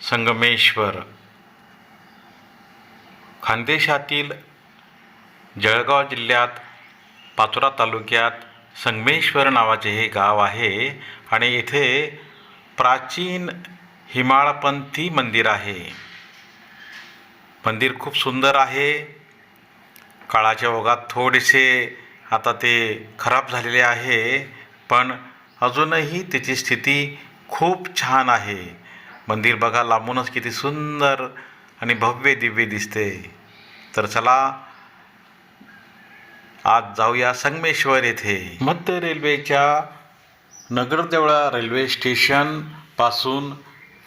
संगमेश्वर. खानदेशातील जळगाव जिल्ह्यात पाचोरा तालुक्यात संगमेश्वर नावाचे हे गाव आहे आणि इथे प्राचीन हिमाळपंथी मंदिर आहे. मंदिर खूप सुंदर आहे. काळाच्या ओघात थोडेसे आता ते खराब झालेले आहे पण अजूनही त्याची स्थिती खूप छान आहे. मंदिर बघा लांबूनच किती सुंदर आणि भव्य दिव्य दिसते. तर चला आज जाऊया संगमेश्वर येथे. मध्य रेल्वेच्या नगरदेवळा रेल्वे स्टेशनपासून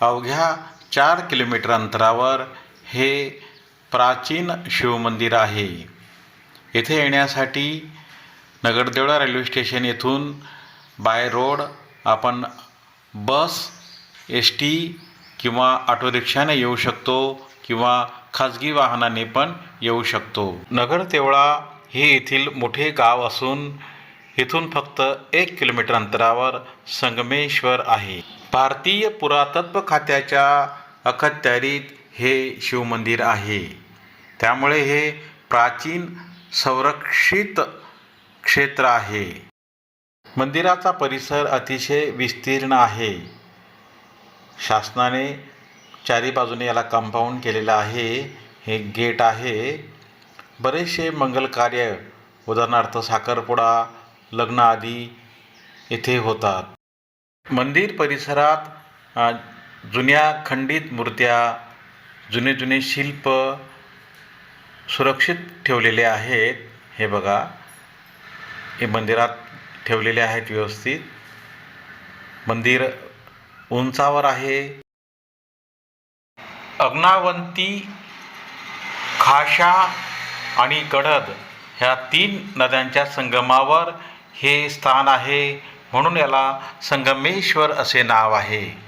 अवघ्या चार किलोमीटर अंतरावर हे प्राचीन शिवमंदिर आहे. येथे येण्यासाठी नगरदेवळा रेल्वे स्टेशन येथून बाय रोड आपण बस एस टी किंवा ऑटो रिक्षाने येऊ शकतो किंवा खाजगी वाहनाने पण येऊ शकतो. नगरदेवळा हे येथील मोठे गाव असून इथून फक्त एक किलोमीटर अंतरावर संगमेश्वर आहे. भारतीय पुरातत्व खात्याच्या अखत्यारीत हे शिवमंदिर आहे. त्यामुळे हे प्राचीन संरक्षित क्षेत्र आहे. मंदिराचा परिसर अतिशय विस्तीर्ण आहे. शासनाने चारी बाजूने याला कंपाऊंड केलेलं आहे. हे गेट आहे. बरेचसे मंगल कार्य उदाहरणार्थ साखरपुडा लग्न आदी येथे होतात. मंदिर परिसरात जुन्या खंडित मूर्त्या जुने जुने शिल्प सुरक्षित ठेवलेले आहेत. हे बघा. हे मंदिरात ठेवलेले आहेत व्यवस्थित. मंदिर उंचावर आहे. अग्नावंती खाशा आणि गडद ह्या तीन नद्यांच्या संगमावर हे स्थान आहे. म्हणून याला संगमेश्वर असे नाव आहे.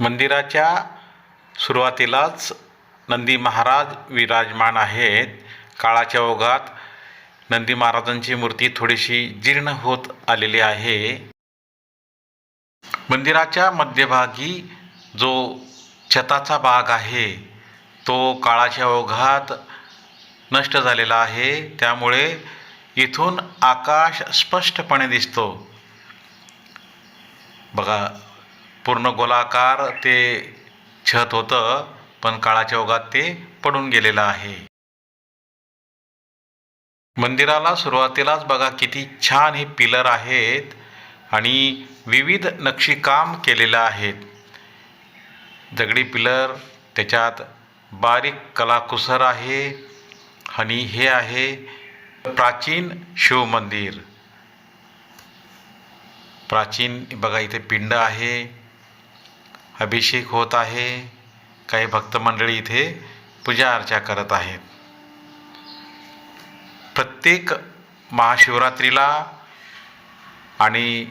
मंदिराच्या सुरुवातीलाच नंदी महाराज विराजमान आहेत. काळाच्या ओघात नंदी महाराजांची मूर्ती थोडीशी जीर्ण होत आलेली आहे. मंदिराच्या मध्यभागी जो छताचा भाग आहे तो काळाच्या ओघात नष्ट झालेला आहे. त्यामुळे इथून आकाश स्पष्टपणे दिसतो. बघा पूर्ण गोलाकार ते छत होतं पण काळाच्या ओघात ते पडून गेलेलं आहे. मंदिराला सुरुवातीलाच बघा किती छान हे पिलर आहेत आणि विविध नक्षीकाम केलेलं आहेत दगडी पिलर त्याच्यात बारीक कलाकुसर आहे आणि हे आहे प्राचीन शिवमंदिर प्राचीन बघा इथे पिंड आहे. अभिषेक होत आहे. काही भक्त मंडळी इथे पूजा अर्चा करत आहेत. प्रत्येक महाशिवरात्रीला आणि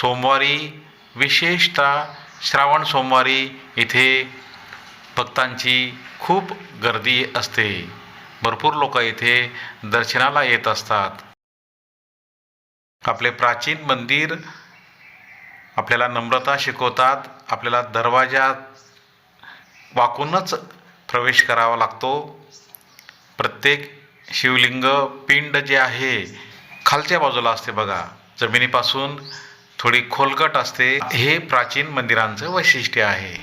सोमवारी विशेषतः श्रावण सोमवारी इथे भक्तांची खूप गर्दी असते. भरपूर लोक इथे दर्शनाला येत असतात. आपले प्राचीन मंदिर आपल्याला नम्रता शिकवतात. आपल्याला दरवाजा वाकूनच प्रवेश करावा लागतो प्रत्येक शिवलिंग पिंड जे आहे खालच्या बाजूला असते बघा जमिनीपासून थोडी खोलगट असते हे प्राचीन मंदिरांचं वैशिष्ट्य आहे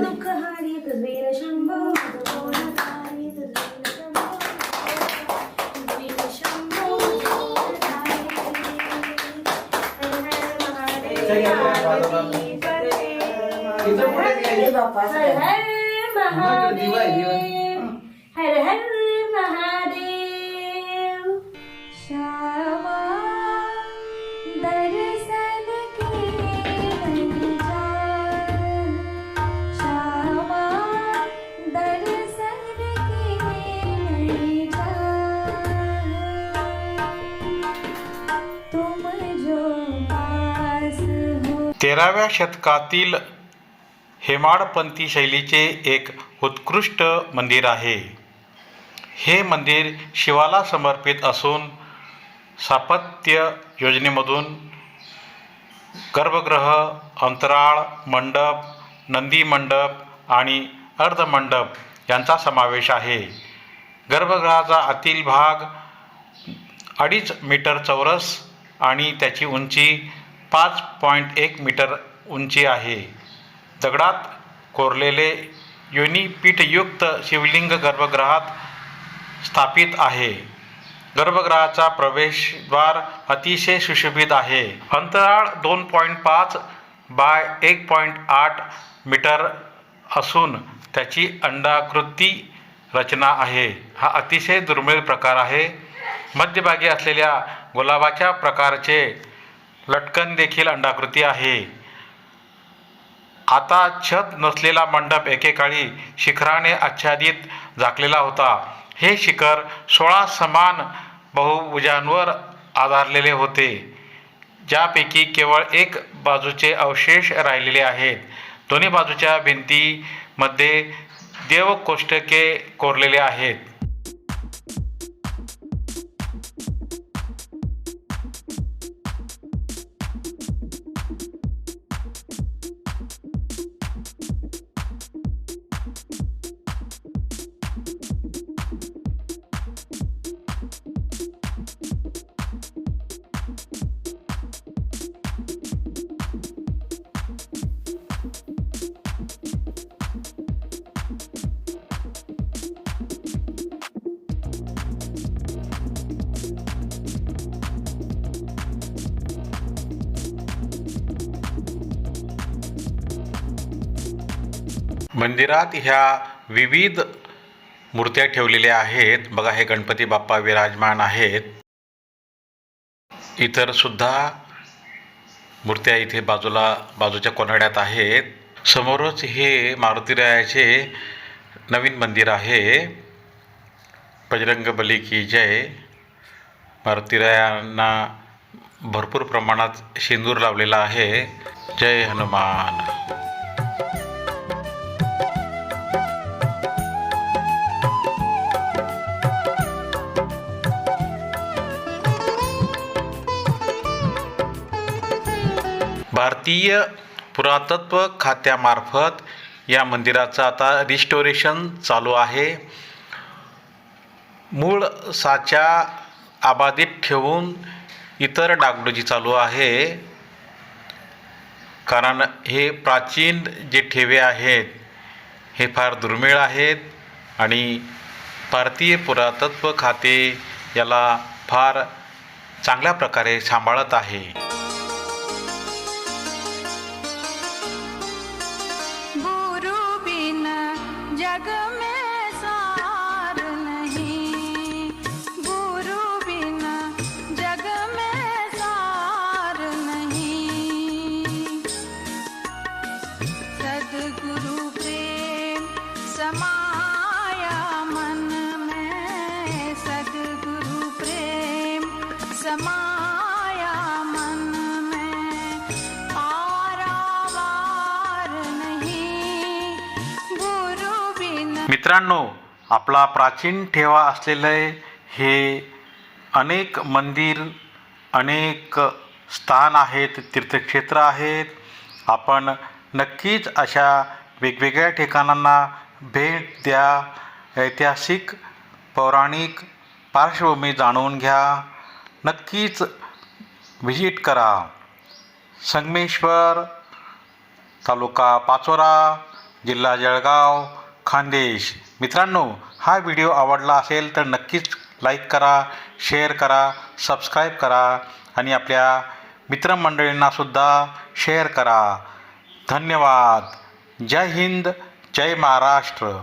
दुःख हारी तुझवीर शंभो कोणतारी तुझवीर शंभो तुझवीर तेराव्या शतकातील हेमाडपंथी शैलीचे एक उत्कृष्ट मंदिर आहे. हे मंदिर शिवाला समर्पित असून स्थापत्य योजनेमधून गर्भगृह अंतराळ मंडप नंदी मंडप आणि अर्धमंडप यांचा समावेश आहे. गर्भगृहाचा आतील भाग अडीच मीटर चौरस आणि त्याची उंची पाच पॉईंट एक मीटर उंची आहे. दगडात कोरलेले युनिपीठयुक्त शिवलिंग गर्भगृहात स्थापित आहे. गर्भगृहाचा प्रवेशद्वार अतिशय सुशोभित आहे. अंतराळ दोन पॉईंट पाच बाय एक पॉईंट आठ मीटर असून त्याची अंडाकृती रचना आहे. हा अतिशय दुर्मिळ प्रकार आहे. मध्यभागी असलेल्या गुलाबाच्या प्रकारचे लटकन देखील अंडाकृती आहे. आता छत नसलेला मंडप एकेकाळी शिखराने आच्छादित झाकलेला होता. हे शिखर सोळा समान बहुभुजांवर आधारलेले होते ज्यापैकी केवळ एक बाजूचे अवशेष राहिलेले आहेत. दोन्ही बाजूच्या भिंतीमध्ये देवकोष्टके कोरलेले आहेत. मंदिरात ह्या विविध मूर्त्या ठेवलेल्या आहेत. बघा हे गणपती बाप्पा विराजमान आहेत. इतर सुद्धा मूर्त्या इथे बाजूला बाजूच्या कोनाड्यात आहेत. समोरच हे मारुतीरायाचे नवीन मंदिर आहे. बजरंग बली की जय. मारुतीरायांना भरपूर प्रमाणात शेंदूर लावलेला आहे. जय हनुमान. भारतीय पुरातत्व खात्यामार्फत या मंदिराचं आता रिस्टोरेशन चालू आहे. मूळ साच्या आबादीत ठेवून इतर डागडुजी चालू आहे. कारण हे प्राचीन जे ठेवे आहेत हे फार दुर्मिळ आहेत आणि भारतीय पुरातत्व खाते याला फार चांगल्या प्रकारे सांभाळत आहे. समाया मन में। सदगुरु प्रेम समाया मित्रांनो आपला प्राचीन ठेवा असलेलं हे अनेक मंदिर अनेक स्थान आहेत तीर्थक्षेत्र आहेत. आपण नक्कीच अशा वेगवेगळ्या ठिकाणांना भेट द्या. ऐतिहासिक पौराणिक पार्श्वभूमी जाणून घ्या. नक्कीच व्हिजिट करा. संगमेश्वर तालुका पाचोरा जिल्हा जळगाव खानदेश. मित्रांनो हा व्हिडिओ आवडला असेल तर नक्कीच लाईक करा शेअर करा सबस्क्राईब करा आणि आपल्या मित्रमंडळींनासुद्धा शेअर करा. धन्यवाद. जय हिंद जय महाराष्ट्र.